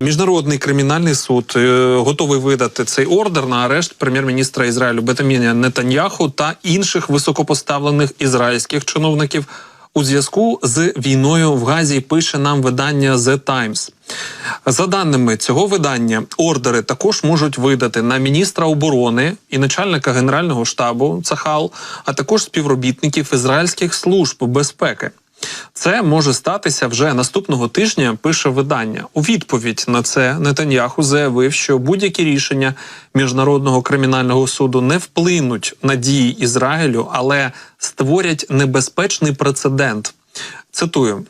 Міжнародний кримінальний суд е, готовий видати цей ордер на арешт прем'єр-міністра Ізраїлю Бетаміня Нетаньяху та інших високопоставлених ізраїльських чиновників у зв'язку з війною в Газі. Пише нам видання The Times. За даними цього видання, ордери також можуть видати на міністра оборони і начальника генерального штабу Цахал, а також співробітників ізраїльських служб безпеки. Це може статися вже наступного тижня. Пише видання. У відповідь на це Нетаньяху заявив, що будь-які рішення міжнародного кримінального суду не вплинуть на дії Ізраїлю, але створять небезпечний прецедент. Цитую.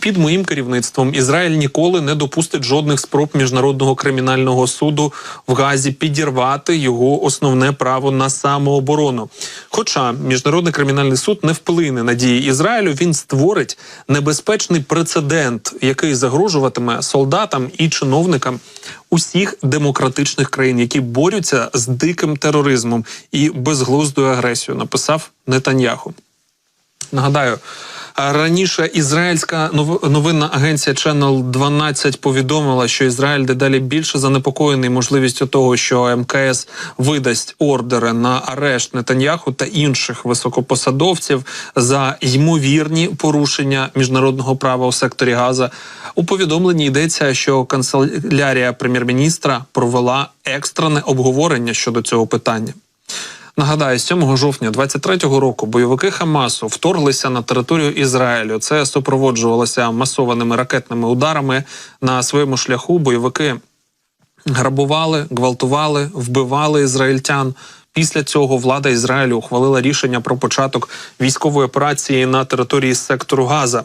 Під моїм керівництвом Ізраїль ніколи не допустить жодних спроб міжнародного кримінального суду в Газі підірвати його основне право на самооборону. Хоча міжнародний кримінальний суд не вплине на дії Ізраїлю, він створить небезпечний прецедент, який загрожуватиме солдатам і чиновникам усіх демократичних країн, які борються з диким тероризмом і безглуздою агресією. Написав Нетаньяху. Нагадаю. Раніше ізраїльська нов- новинна агенція Channel 12 повідомила, що Ізраїль дедалі більше занепокоєний можливістю того, що МКС видасть ордери на арешт Нетаньяху та інших високопосадовців за ймовірні порушення міжнародного права у секторі Газа. У повідомленні йдеться, що канцелярія прем'єр-міністра провела екстрене обговорення щодо цього питання. Нагадаю, 7 жовтня 23-го року бойовики Хамасу вторглися на територію Ізраїлю. Це супроводжувалося масованими ракетними ударами на своєму шляху. Бойовики грабували, гвалтували, вбивали ізраїльтян. Після цього влада Ізраїлю ухвалила рішення про початок військової операції на території сектору Газа.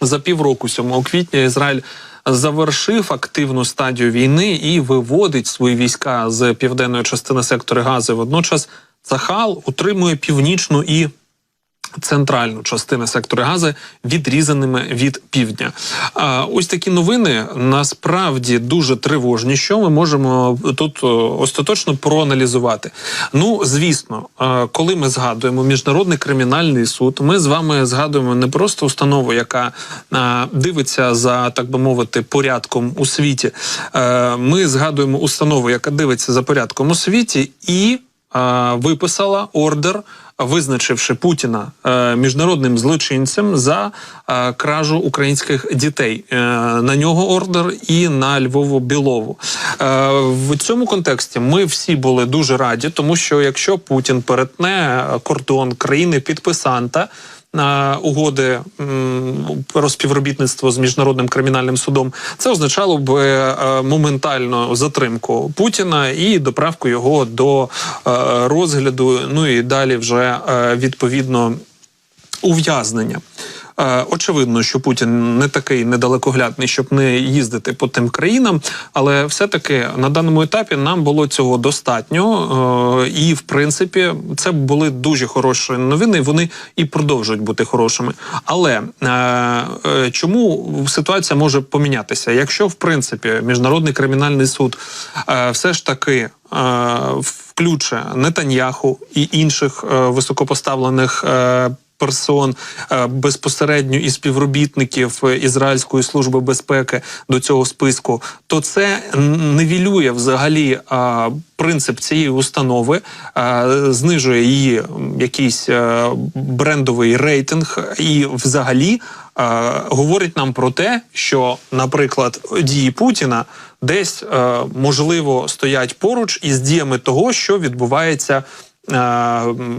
За півроку, 7 квітня, Ізраїль завершив активну стадію війни і виводить свої війська з південної частини сектора Гази. Водночас Цахал утримує північну і центральну частину сектора Гази відрізаними від півдня. А ось такі новини насправді дуже тривожні. Що ми можемо тут остаточно проаналізувати? Ну, звісно, е, коли ми згадуємо міжнародний кримінальний суд, ми з вами згадуємо не просто установу, яка е, дивиться за так би мовити порядком у світі. Е, Ми згадуємо установу, яка дивиться за порядком у світі, і е, виписала ордер визначивши Путіна е, міжнародним злочинцем за е, кражу українських дітей. Е, на нього ордер і на Львову Білову. Е, в цьому контексті ми всі були дуже раді, тому що якщо Путін перетне кордон країни підписанта. На угоди про співробітництво з міжнародним кримінальним судом це означало б е, моментальну затримку Путіна і доправку його до е, розгляду. Ну і далі вже е, відповідно ув'язнення. Е, Очевидно, що Путін не такий недалекоглядний, щоб не їздити по тим країнам, але все-таки на даному етапі нам було цього достатньо, е, і в принципі це були дуже хороші новини. Вони і продовжують бути хорошими. Але е, чому ситуація може помінятися? Якщо в принципі міжнародний кримінальний суд все ж таки включе Нетаньяху і інших високопоставлених. Персон е, безпосередньо і співробітників е, Ізраїльської служби безпеки до цього списку, то це н- нивелює взагалі е, принцип цієї установи, знижує її якийсь брендовий рейтинг, і взагалі говорить нам про те, що, наприклад, дії Путіна десь можливо стоять поруч із діями того, що відбувається. Е,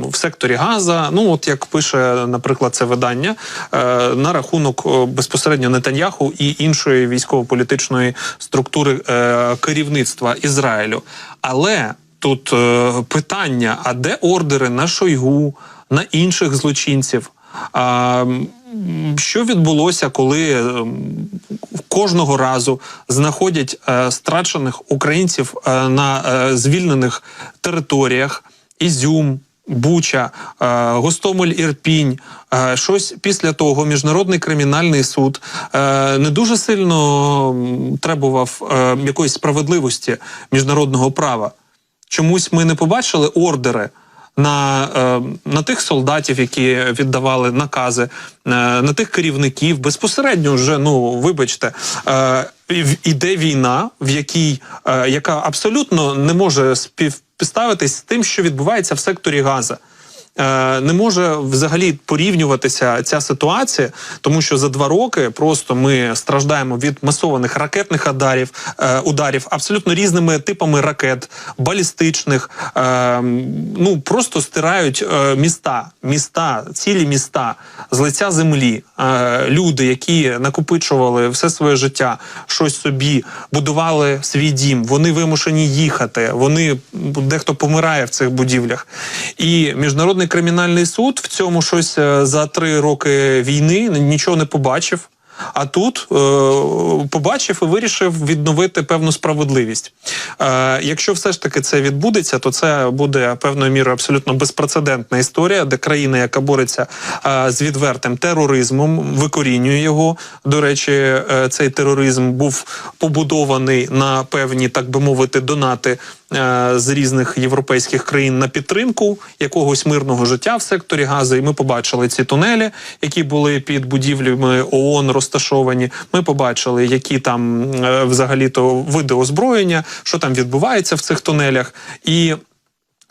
В секторі Газа, ну от як пише, наприклад, це видання е, на рахунок е, безпосередньо Нетаньяху і іншої військово-політичної структури керівництва Ізраїлю. Але тут питання: а де ордери на Шойгу, на інших злочинців? Що відбулося, коли кожного разу знаходять страчених українців на звільнених територіях Ізюм, Буча, е, Гостомель, Ірпінь. Е, щось після того міжнародний кримінальний суд е, не дуже сильно требував якоїсь справедливості міжнародного права. Чомусь ми не побачили ордери на, на тих солдатів, які віддавали накази, на тих керівників безпосередньо вже, ну вибачте, іде війна, в якій яка абсолютно не може співставитись з тим, що відбувається в секторі Газа. Е, Не може взагалі порівнюватися ця ситуація, тому що за два роки просто ми страждаємо від масованих ракетних ударів, е, ударів абсолютно різними типами ракет, балістичних. е, Ну просто стирають міста, міста, цілі міста з лиця землі. Люди, які накопичували все своє життя, щось собі будували свій дім. Вони вимушені їхати. Вони дехто помирає в цих будівлях. І міжнародний кримінальний суд в цьому щось е, за три роки війни нічого не побачив. А тут е, побачив і вирішив відновити певну справедливість. Е, якщо все ж таки це відбудеться, то це буде певною мірою абсолютно безпрецедентна історія, де країна, яка бореться е, з відвертим тероризмом, викорінює його. До речі, е, цей тероризм був побудований на певні, так би мовити, донати з різних європейських країн на підтримку якогось мирного життя в секторі газу. І ми побачили ці тунелі, які були під будівлями ООН розташовані. Ми побачили, які там е, взагалі-то види озброєння, що там відбувається в цих тунелях. І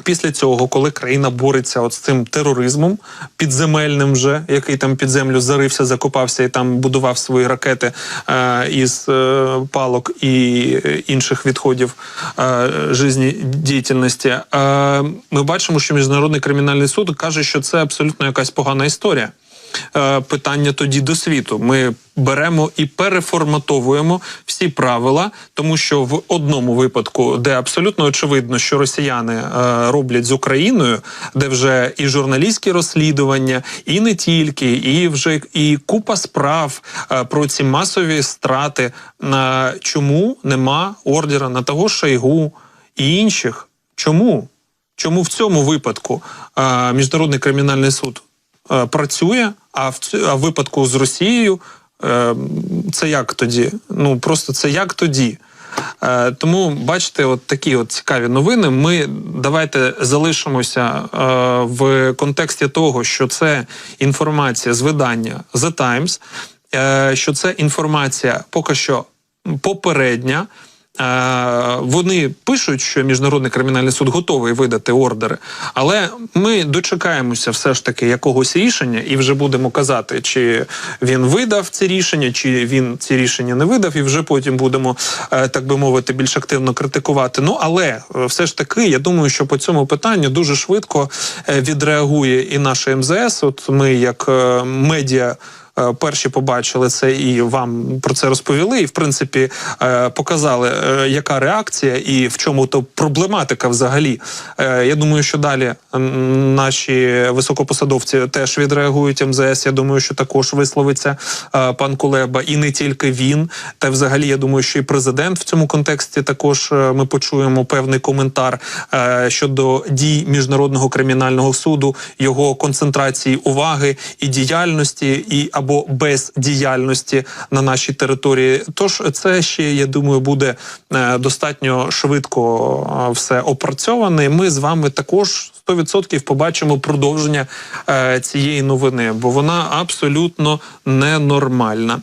Після цього, коли країна бореться от з цим тероризмом підземельним, вже який там під землю зарився, закопався і там будував свої ракети е, із е, палок і е, інших відходів е, життєдіяльності, е, ми бачимо, що міжнародний кримінальний суд каже, що це абсолютно якась погана історія. Е, питання тоді до світу. Ми беремо і переформатовуємо всі правила, тому що в одному випадку, де абсолютно очевидно, що росіяни е, роблять з Україною, де вже і журналістські розслідування, і не тільки, і вже і купа справ е, про ці масові страти. Чому нема ордера на того Шойгу і інших? Чому? Чому в цьому випадку е, міжнародний кримінальний суд працює, а в, а випадку з Росією е, це як тоді? Ну просто це як тоді. Е, тому бачите, от такі от цікаві новини. Ми давайте залишимося е, в контексті того, що це інформація з видання The Times, е, що це інформація поки що попередня. Е, Вони пишуть, що міжнародний кримінальний суд готовий видати ордери, але ми дочекаємося все ж таки якогось рішення і вже будемо казати, чи він видав ці рішення, чи він ці рішення не видав, і вже потім будемо, е, так би мовити, більш активно критикувати. Ну але е, все ж таки, я думаю, що по цьому питанню дуже швидко відреагує і наша МЗС. От ми, як медіа. Е, Перші побачили це і вам про це розповіли, і в принципі е, показали, е, яка реакція і в чому то проблематика взагалі. Я думаю, що далі наші високопосадовці теж відреагують МЗС. Я думаю, що також висловиться пан Кулеба, і не тільки він. Та взагалі, я думаю, що і президент в цьому контексті також ми почуємо певний коментар щодо дій міжнародного кримінального суду, його концентрації уваги і діяльності, і або бездіяльності на нашій території. Тож це ще я думаю буде е, достатньо швидко е, все опрацьоване. Ми з вами також 100% побачимо продовження е, цієї новини, бо вона абсолютно ненормальна.